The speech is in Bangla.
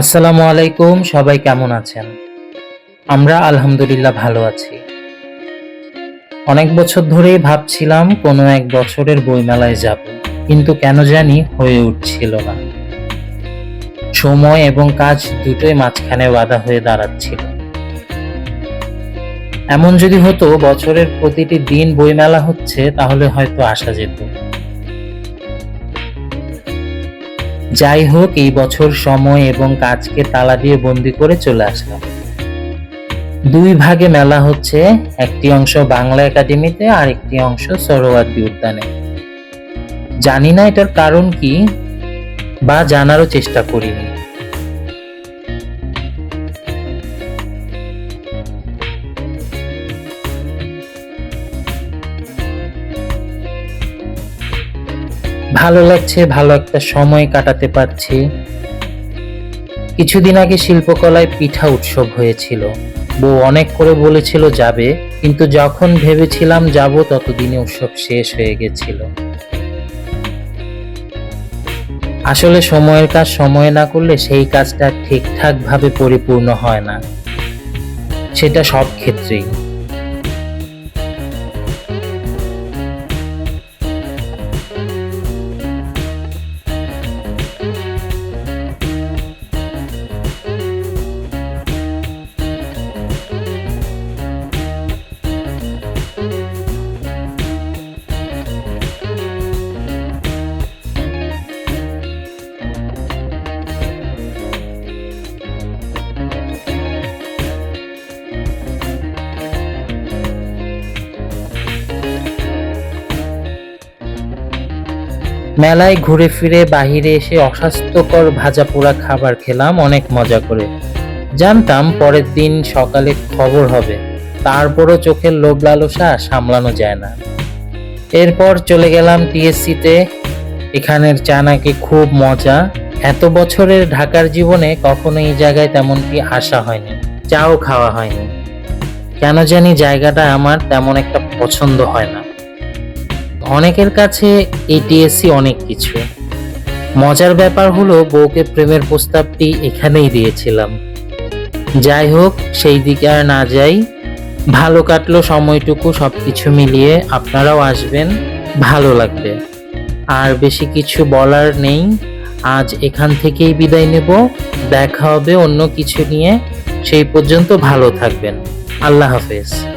আসসালামু আলাইকুম, সবাই কেমন আছেন? আমরা আলহামদুলিল্লাহ ভালো আছি। অনেক বছর ধরেই ভাবছিলাম কোনো এক বছরের বইমেলায় যাব, কিন্তু কেন জানি হয়ে উঠছিল না। সময় এবং কাজ দুটোই মাঝখানে বাধা হয়ে দাঁড়াচ্ছিল। এমন যদি হতো বছরের প্রতিটি দিন বইমেলা হচ্ছে, তাহলে হয়তো আসা যেত। যাই হোক, এই বছর সময় এবং কাজকে তালা দিয়ে বন্দি করে চলে আসলাম। দুই ভাগে মেলা হচ্ছে, একটি অংশ বাংলা একাডেমিতে আর একটি অংশ সরোয়ার্দী উদ্যানে। জানি না এটার কারণ কি, বা জানারও চেষ্টা করিনি। ভালো লাগছে, ভালো একটা সময় কাটাতে পারছি। কিছুদিন আগে শিল্পকলায় পিঠা উৎসব হয়েছিল। বউ অনেক করে বলেছিল যাবে, কিন্তু যখন ভেবেছিলাম যাব ততদিনে উৎসব শেষ হয়ে গেছিল। আসলে সময়ের কাজ সময় না করলে সেই কাজটা ঠিকঠাক ভাবে পরিপূর্ণ হয় না। সেটা সব ক্ষেত্রেই। মেলায় ঘুরে ফিরে বাহিরে এসে অস্বাস্থ্যকর ভাজা পোড়া খাবার খেলাম অনেক মজা করে। জানতাম পরের দিন সকালে খবর হবে। তারপরও চোখের লোভ লালসা সামলানো যায় না। এরপর চলে গেলাম টিএসসিতে। এখানের চা নাকি খুব মজা। এত বছরের ঢাকার জীবনে কখনো এই জায়গায় তেমনটি আসা হয়নি, চাও খাওয়া হয়নি। কেন জানি জায়গাটা আমার তেমন একটা পছন্দ হয় না। অনেকের কাছে এই টিএসসি অনেক কিছু। মজার ব্যাপার হলো বউকে প্রেমের প্রস্তাবটি এখানেই দিয়েছিলাম। যাই হোক, সেই দিকে আর না যাই। ভালো কাটলো সময়টুকু সব কিছু মিলিয়ে। আপনারাও আসবেন, ভালো লাগবে। আর বেশি কিছু বলার নেই। আজ এখান থেকেই বিদায় নেব। দেখা হবে অন্য কিছু নিয়ে। সেই পর্যন্ত ভালো থাকবেন। আল্লাহ হাফেজ।